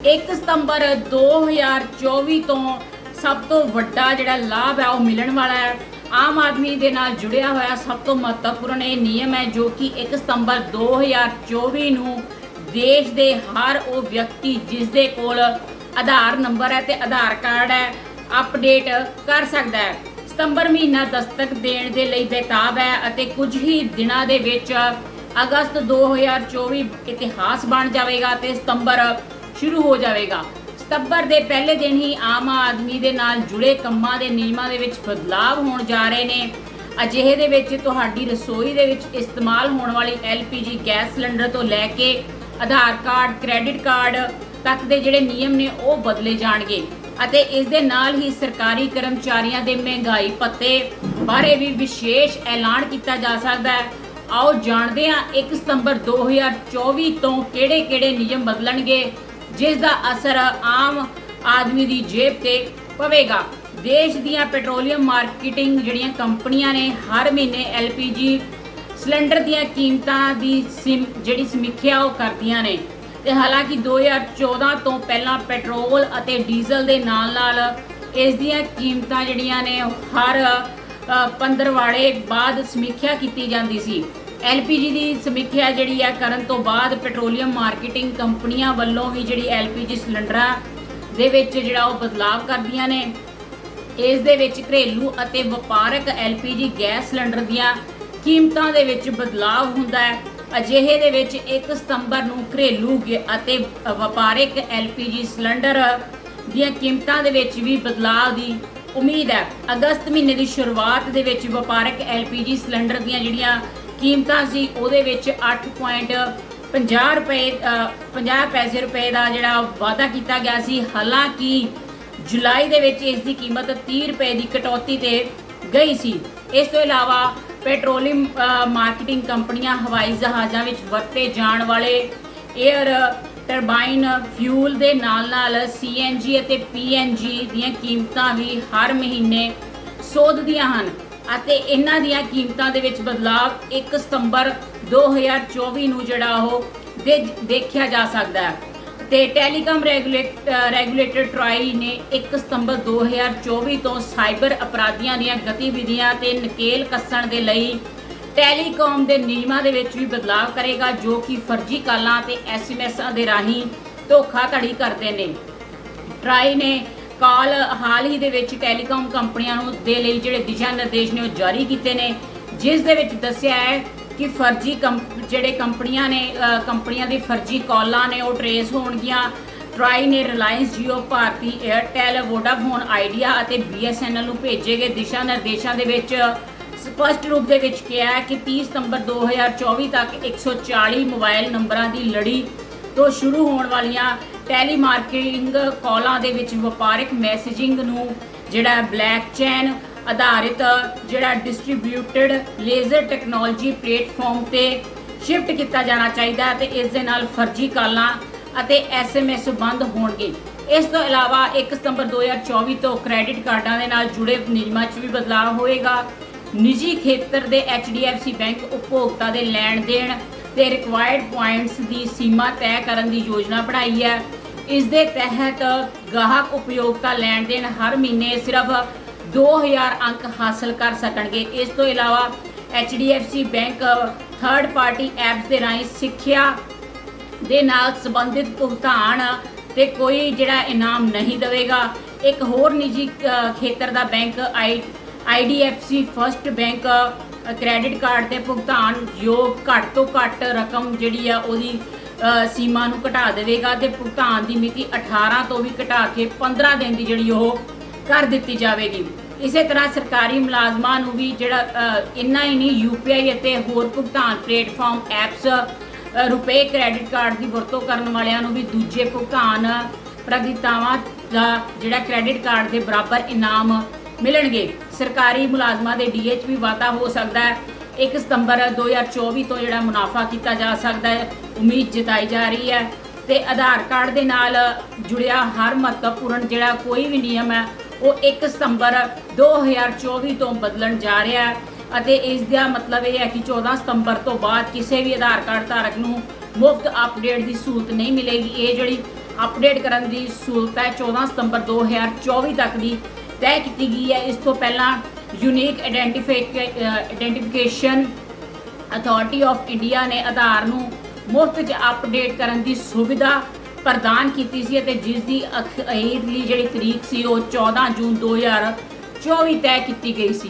1 ਸਤੰਬਰ 2024 ਤੋਂ ਸਭ ਤੋਂ ਵੱਡਾ ਜਿਹੜਾ ਲਾਭ ਹੈ, ਉਹ ਮਿਲਣ ਵਾਲਾ ਹੈ। ਆਮ ਆਦਮੀ ਦੇ ਨਾਲ ਜੁੜਿਆ ਹੋਇਆ ਸਭ ਤੋਂ ਮਹੱਤਵਪੂਰਨ ਇਹ ਨਿਯਮ ਹੈ, ਜੋ ਕਿ 1 ਸਤੰਬਰ 2024 ਨੂੰ ਦੇਸ਼ ਦੇ ਹਰ ਉਹ ਵਿਅਕਤੀ ਜਿਸ ਦੇ ਕੋਲ ਆਧਾਰ ਨੰਬਰ ਹੈ ਤੇ ਆਧਾਰ ਕਾਰਡ ਹੈ, ਅਪਡੇਟ ਕਰ ਸਕਦਾ ਹੈ। ਸਤੰਬਰ ਮਹੀਨਾ ਦਸਤਕ ਦੇਣ ਦੇ ਲਈ ਬੇਤਾਬ ਹੈ ਅਤੇ ਕੁਝ ਹੀ ਦਿਨਾਂ ਦੇ ਵਿੱਚ ਅਗਸਤ 2024 ਇਤਿਹਾਸ ਬਣ ਜਾਵੇਗਾ ਤੇ ਸਤੰਬਰ ਸ਼ੁਰੂ ਹੋ ਜਾਵੇਗਾ। ਸਤੰਬਰ ਦੇ ਪਹਿਲੇ ਦਿਨ ਹੀ ਆਮ ਆਦਮੀ ਦੇ ਨਾਲ ਜੁੜੇ ਕੰਮਾਂ ਦੇ ਨਿਯਮਾਂ ਦੇ ਵਿੱਚ ਬਦਲਾਅ ਹੋਣ ਜਾ ਰਹੇ ਨੇ। ਅਜਿਹੇ ਦੇ ਵਿੱਚ ਤੁਹਾਡੀ ਰਸੋਈ ਦੇ ਵਿੱਚ ਇਸਤੇਮਾਲ ਹੋਣ ਵਾਲੀ LPG ਗੈਸ ਸਿਲੰਡਰ ਤੋਂ ਲੈ ਕੇ ਆਧਾਰ ਕਾਰਡ, ਕ੍ਰੈਡਿਟ ਕਾਰਡ ਤੱਕ ਦੇ ਜਿਹੜੇ ਨਿਯਮ ਨੇ ਉਹ ਬਦਲੇ ਜਾਣਗੇ ਅਤੇ ਇਸ ਦੇ ਨਾਲ ਹੀ ਸਰਕਾਰੀ ਕਰਮਚਾਰੀਆਂ ਦੇ ਮਹਿੰਗਾਈ ਭੱਤੇ ਬਾਰੇ ਵੀ ਵਿਸ਼ੇਸ਼ ਐਲਾਨ ਕੀਤਾ ਜਾ ਸਕਦਾ ਹੈ। ਆਓ ਜਾਣਦੇ ਹਾਂ 1 ਸਤੰਬਰ 2024 ਤੋਂ ਕਿਹੜੇ-ਕਿਹੜੇ ਨਿਯਮ ਬਦਲਣਗੇ। ਜਿਸ ਦਾ ਅਸਰ ਆਮ ਆਦਮੀ ਦੀ ਜੇਬ ਤੇ ਪਵੇਗਾ। ਦੇਸ਼ ਦੀਆਂ ਪੈਟਰੋਲੀਅਮ ਮਾਰਕੀਟਿੰਗ ਜਿਹੜੀਆਂ ਕੰਪਨੀਆਂ ਨੇ ਹਰ ਮਹੀਨੇ LPG ਸਿਲੰਡਰ ਦੀਆਂ ਕੀਮਤਾਂ ਦੀ ਸਿਮ- ਜਿਹੜੀ ਸਮੀਖਿਆ ਉਹ ਕਰਦੀਆਂ ਨੇ। ਤੇ ਹਾਲਾਂਕਿ 2014 ਤੋਂ ਪਹਿਲਾਂ ਪੈਟਰੋਲ ਅਤੇ ਡੀਜ਼ਲ ਦੇ ਨਾਲ-ਨਾਲ ਇਸ ਦੀਆਂ ਕੀਮਤਾਂ ਜਿਹੜੀਆਂ ਨੇ ਹਰ ਅ, ਪੰਦਰਵਾੜੇ ਬਾਅਦ ਸਮੀਖਿਆ ਕੀਤੀ ਜਾਂਦੀ ਸੀ। LPG ਦੀ ਸਮੀਖਿਆ ਜਿਹੜੀ ਹੈ ਕਰਨ ਤੋਂ ਬਾਅਦ ਪੈਟਰੋਲੀਅਮ ਮਾਰਕੀਟਿੰਗ ਕੰਪਨੀਆਂ ਵੱਲੋਂ ਵੀ ਜਿਹੜੀ LPG ਸਿਲੰਡਰਾਂ ਦੇ ਵਿੱਚ ਜਿਹੜਾ ਉਹ ਬਦਲਾਅ ਕਰਦੀਆਂ ਨੇ। ਇਸ ਦੇ ਵਿੱਚ ਘਰੇਲੂ ਅਤੇ ਵਪਾਰਕ LPG ਗੈਸ ਸਿਲੰਡਰ ਦੀਆਂ ਕੀਮਤਾਂ ਦੇ ਵਿੱਚ ਬਦਲਾਅ ਹੁੰਦਾ ਹੈ। ਅਜਿਹੇ ਦੇ ਵਿੱਚ 1 ਸਤੰਬਰ ਨੂੰ ਘਰੇਲੂ ਅਤੇ ਵਪਾਰਕ LPG ਸਿਲੰਡਰ ਦੀਆਂ ਕੀਮਤਾਂ ਦੇ ਵਿੱਚ ਵੀ ਬਦਲਾਅ ਦੀ ਉਮੀਦ ਹੈ। ਅਗਸਤ ਮਹੀਨੇ ਦੀ ਸ਼ੁਰੂਆਤ ਦੇ ਵਿੱਚ ਵਪਾਰਕ LPG ਸਿਲੰਡਰ ਦੀਆਂ ਜਿਹੜੀਆਂ ਕੀਮਤਾਂ ਸੀ ਉਹਦੇ ਵਿੱਚ 8.50 ਰੁਪਏ ਅ, 50 ਪੈਸੇ ਰੁਪਏ ਦਾ ਜਿਹੜਾ ਵਾਅਦਾ ਕੀਤਾ ਗਿਆ ਸੀ। ਹਾਲਾਂਕਿ ਜੁਲਾਈ ਦੇ ਵਿੱਚ ਇਸ ਦੀ ਕੀਮਤ 30 ਰੁਪਏ ਦੀ ਕਟੌਤੀ ਤੇ ਗਈ ਸੀ। ਇਸ ਤੋਂ ਇਲਾਵਾ ਪੈਟਰੋਲੀਅਮ ਮਾਰਕੀਟਿੰਗ ਕੰਪਨੀਆਂ ਹਵਾਈ ਜਹਾਜ਼ਾਂ ਵਿੱਚ ਵਰਤੇ ਜਾਣ ਵਾਲੇ 에ਅਰ ਟਰਬਾਈਨ ਫਿਊਲ ਦੇ ਨਾਲ-ਨਾਲ CNG ਅਤੇ PNG ਦੀਆਂ ਕੀਮਤਾਂ ਵੀ ਹਰ ਮਹੀਨੇ ਸੋਧਦੀਆਂ ਹਨ। ਅਤੇ ਇਹਨਾਂ ਦੀਆਂ ਕੀਮਤਾਂ ਦੇ ਵਿੱਚ ਬਦਲਾਅ 1 ਸਤੰਬਰ 2024 ਨੂੰ ਜਿਹੜਾ ਉਹ ਦੇਖਿਆ ਜਾ ਸਕਦਾ ਹੈ। ਤੇ ਟੈਲੀਕਾਮ ਰੈਗੂਲੇਟ ਰੈਗੂਲੇਟਰ ਟਰਾਈ ਨੇ 1 ਸਤੰਬਰ 2024 ਤੋਂ ਸਾਈਬਰ ਅਪਰਾਧੀਆਂ ਦੀਆਂ ਗਤੀਵਿਧੀਆਂ ਤੇ ਨਕੇਲ ਕੱਸਣ ਦੇ ਲਈ ਟੈਲੀਕਾਮ ਦੇ ਨਿਯਮਾਂ ਦੇ ਵਿੱਚ ਵੀ ਬਦਲਾਅ ਕਰੇਗਾ, ਜੋ ਕਿ ਫਰਜ਼ੀ ਕਾਲਾਂ ਤੇ ਐਸਐਮਐਸਾਂ ਦੇ ਰਾਹੀਂ ਧੋਖਾਧੜੀ ਕਰਦੇ ਨੇ। ਟਰਾਈ ਨੇ ਕਾਲ ਹਾਲ ਹੀ ਦੇ ਵਿੱਚ ਟੈਲੀਕਾਮ ਕੰਪਨੀਆਂ ਨੂੰ ਦੇ ਲਈ ਜਿਹੜੇ ਦਿਸ਼ਾ ਨਿਰਦੇਸ਼ ਨੇ ਉਹ ਜਾਰੀ ਕੀਤੇ ਨੇ, ਜਿਸ ਦੇ ਵਿੱਚ ਦੱਸਿਆ ਹੈ ਕਿ ਫਰਜ਼ੀ ਕੰਪ- ਜਿਹੜੇ ਕੰਪਨੀਆਂ ਨੇ ਕੰਪਨੀਆਂ ਦੀ ਫਰਜ਼ੀ ਕਾਲਾਂ ਨੇ, ਉਹ ਟਰੇਸ ਹੋਣਗੀਆਂ। ਟਰਾਈ ਨੇ Reliance Jio, Bharti Airtel Vodafone, Idea ਅਤੇ BSNL ਨੂੰ ਭੇਜੇ ਗਏ ਦਿਸ਼ਾ ਨਿਰਦੇਸ਼ਾਂ ਦੇ ਵਿੱਚ। ਸਪਸ਼ਟ ਰੂਪ ਦੇ ਵਿੱਚ ਕਿਹਾ ਹੈ ਕਿ 30 ਸਤੰਬਰ 2024 ਤੱਕ 140 ਮੋਬਾਈਲ ਨੰਬਰਾਂ ਦੀ ਲੜੀ ਤੋਂ ਸ਼ੁਰੂ ਹੋਣ ਵਾਲੀਆਂ ਟੈਲੀ ਮਾਰਕੀਟਿੰਗ ਕਾਲਾਂ ਦੇ ਵਿੱਚ ਵਪਾਰਕ ਮੈਸੇਜਿੰਗ ਨੂੰ ਜਿਹੜਾ ਬਲੈਕ ਚੈਨ ਆਧਾਰਿਤ ਜਿਹੜਾ ਡਿਸਟ੍ਰੀਬਿਊਟਡ ਲੇਜ਼ਰ ਟੈਕਨੋਲੋਜੀ ਪਲੇਟਫਾਰਮ ਤੇ ਸ਼ਿਫਟ ਕੀਤਾ ਜਾਣਾ ਚਾਹੀਦਾ ਹੈ ਤੇ ਇਸ ਦੇ ਨਾਲ ਫਰਜ਼ੀ ਕਾਲਾਂ ਅਤੇ ਐਸਐਮਐਸ ਬੰਦ ਹੋਣਗੇ। ਇਸ ਤੋਂ ਇਲਾਵਾ 1 ਸਤੰਬਰ 2024 ਤੋਂ ਕ੍ਰੈਡਿਟ ਕਾਰਡਾਂ ਦੇ ਨਾਲ ਜੁੜੇ ਨਿਯਮਾਂ 'ਚ ਵੀ ਬਦਲਾਅ ਹੋਏਗਾ। ਨਿੱਜੀ ਖੇਤਰ ਦੇ HDFC ਬੈਂਕ ਉਪਭੋਗਤਾ ਦੇ ਲੈਣ ਦੇਣ ਤੇ ਰਿਕੁਆਇਰਡ ਪੁਆਇੰਟਸ ਦੀ ਸੀਮਾ ਤੈਅ ਕਰਨ ਦੀ ਯੋਜਨਾ ਬਣਾਈ ਹੈ। ਇਸ ਦੇ ਤਹਿਤ ਗਾਹਕ ਉਪਯੋਗਤਾ ਲੈਣ ਦੇਣ ਹਰ ਮਹੀਨੇ ਸਿਰਫ 2000 ਅੰਕ ਹਾਸਲ ਕਰ ਸਕਣਗੇ। ਇਸ ਤੋਂ ਇਲਾਵਾ HDFC bank third party apps ਦੇ ਰਾਹੀਂ ਸਿੱਖਿਆ ਦੇ ਨਾਲ ਸੰਬੰਧਿਤ ਭੁਗਤਾਨ ਤੇ ਕੋਈ ਜਿਹੜਾ ਇਨਾਮ ਨਹੀਂ ਦੇਵੇਗਾ। ਇੱਕ ਹੋਰ ਨਿੱਜੀ ਖੇਤਰ ਦਾ bank I IDFC first bank credit card ਤੇ ਭੁਗਤਾਨ ਯੋਗ ਘੱਟ ਤੋਂ ਘੱਟ ਰਕਮ ਜਿਹੜੀ ਆ ਉਹਦੀ ਸੀਮਾ ਨੂੰ ਘਟਾ ਦੇਵੇਗਾ ਤੇ ਭੁਗਤਾਨ ਦੀ ਮਿਤੀ 18 ਤੋਂ ਵੀ ਘਟਾ ਕੇ 15 ਦਿਨ ਦੀ ਜਿਹੜੀ ਉਹ ਕਰ ਦਿੱਤੀ ਜਾਵੇਗੀ। ਇਸੇ ਤਰ੍ਹਾਂ ਸਰਕਾਰੀ ਮੁਲਾਜ਼ਮਾਂ ਨੂੰ ਵੀ ਜਿਹੜਾ ਇੰਨਾ ਹੀ ਨਹੀਂ UPI ਅਤੇ ਹੋਰ ਭੁਗਤਾਨ platform apps RuPay credit card ਦੀ ਵਰਤੋਂ ਕਰਨ ਵਾਲਿਆਂ ਨੂੰ ਵੀ ਦੂਜੇ ਭੁਗਤਾਨ ਪ੍ਰਗਿਤਾਵਾਂ ਦਾ ਜਿਹੜਾ ਕ੍ਰੈਡਿਟ ਕਾਰਡ ਦੇ ਬਰਾਬਰ ਇਨਾਮ ਮਿਲਣਗੇ। ਸਰਕਾਰੀ ਮੁਲਾਜ਼ਮਾਂ ਦੇ ਡੀਏ 'ਚ ਵੀ ਵਾਧਾ ਹੋ ਸਕਦਾ ਹੈ। 1 ਸਤੰਬਰ 2024 ਤੋਂ ਜਿਹੜਾ ਮੁਨਾਫਾ ਕੀਤਾ ਜਾ ਸਕਦਾ ਹੈ, ਉਮੀਦ ਜਤਾਈ ਜਾ ਰਹੀ ਹੈ ਤੇ ਆਧਾਰ ਕਾਰਡ ਦੇ ਨਾਲ ਜੁੜਿਆ ਹਰ ਮਹੱਤਵਪੂਰਨ ਜਿਹੜਾ ਕੋਈ ਵੀ ਨਿਯਮ ਹੈ, ਉਹ 1 ਸਤੰਬਰ 2024 ਤੋਂ ਬਦਲਣ ਜਾ ਰਿਹਾ ਹੈ ਅਤੇ ਇਸ ਦਾ ਮਤਲਬ ਇਹ ਹੈ ਕਿ 14 ਸਤੰਬਰ ਤੋਂ ਬਾਅਦ ਕਿਸੇ ਵੀ ਆਧਾਰ ਕਾਰਡ ਧਾਰਕ ਨੂੰ ਮੁਫਤ ਅਪਡੇਟ ਦੀ ਸਹੂਲਤ ਨਹੀਂ ਮਿਲੇਗੀ। ਇਹ ਜਿਹੜੀ ਅਪਡੇਟ ਕਰਨ ਦੀ ਸਹੂਲਤ ਹੈ 14 ਸਤੰਬਰ 2024 ਤੱਕ ਦੀ ਤੈਅ ਕੀਤੀ ਗਈ ਹੈ। ਇਸ ਤੋਂ ਪਹਿਲਾਂ unique identification authority of India ਨੇ ਆਧਾਰ ਨੂੰ ਮੁਫਤ 'ਚ ਅਪਡੇਟ ਕਰਨ ਦੀ ਸੁਵਿਧਾ ਪ੍ਰਦਾਨ ਕੀਤੀ ਸੀ ਅਤੇ ਜਿਸ ਦੀ ਅਖੀਰਲੀ ਜਿਹੜੀ ਤਰੀਕ ਸੀ ਉਹ 14 ਜੂਨ 2024 ਤੈਅ ਕੀਤੀ ਗਈ ਸੀ।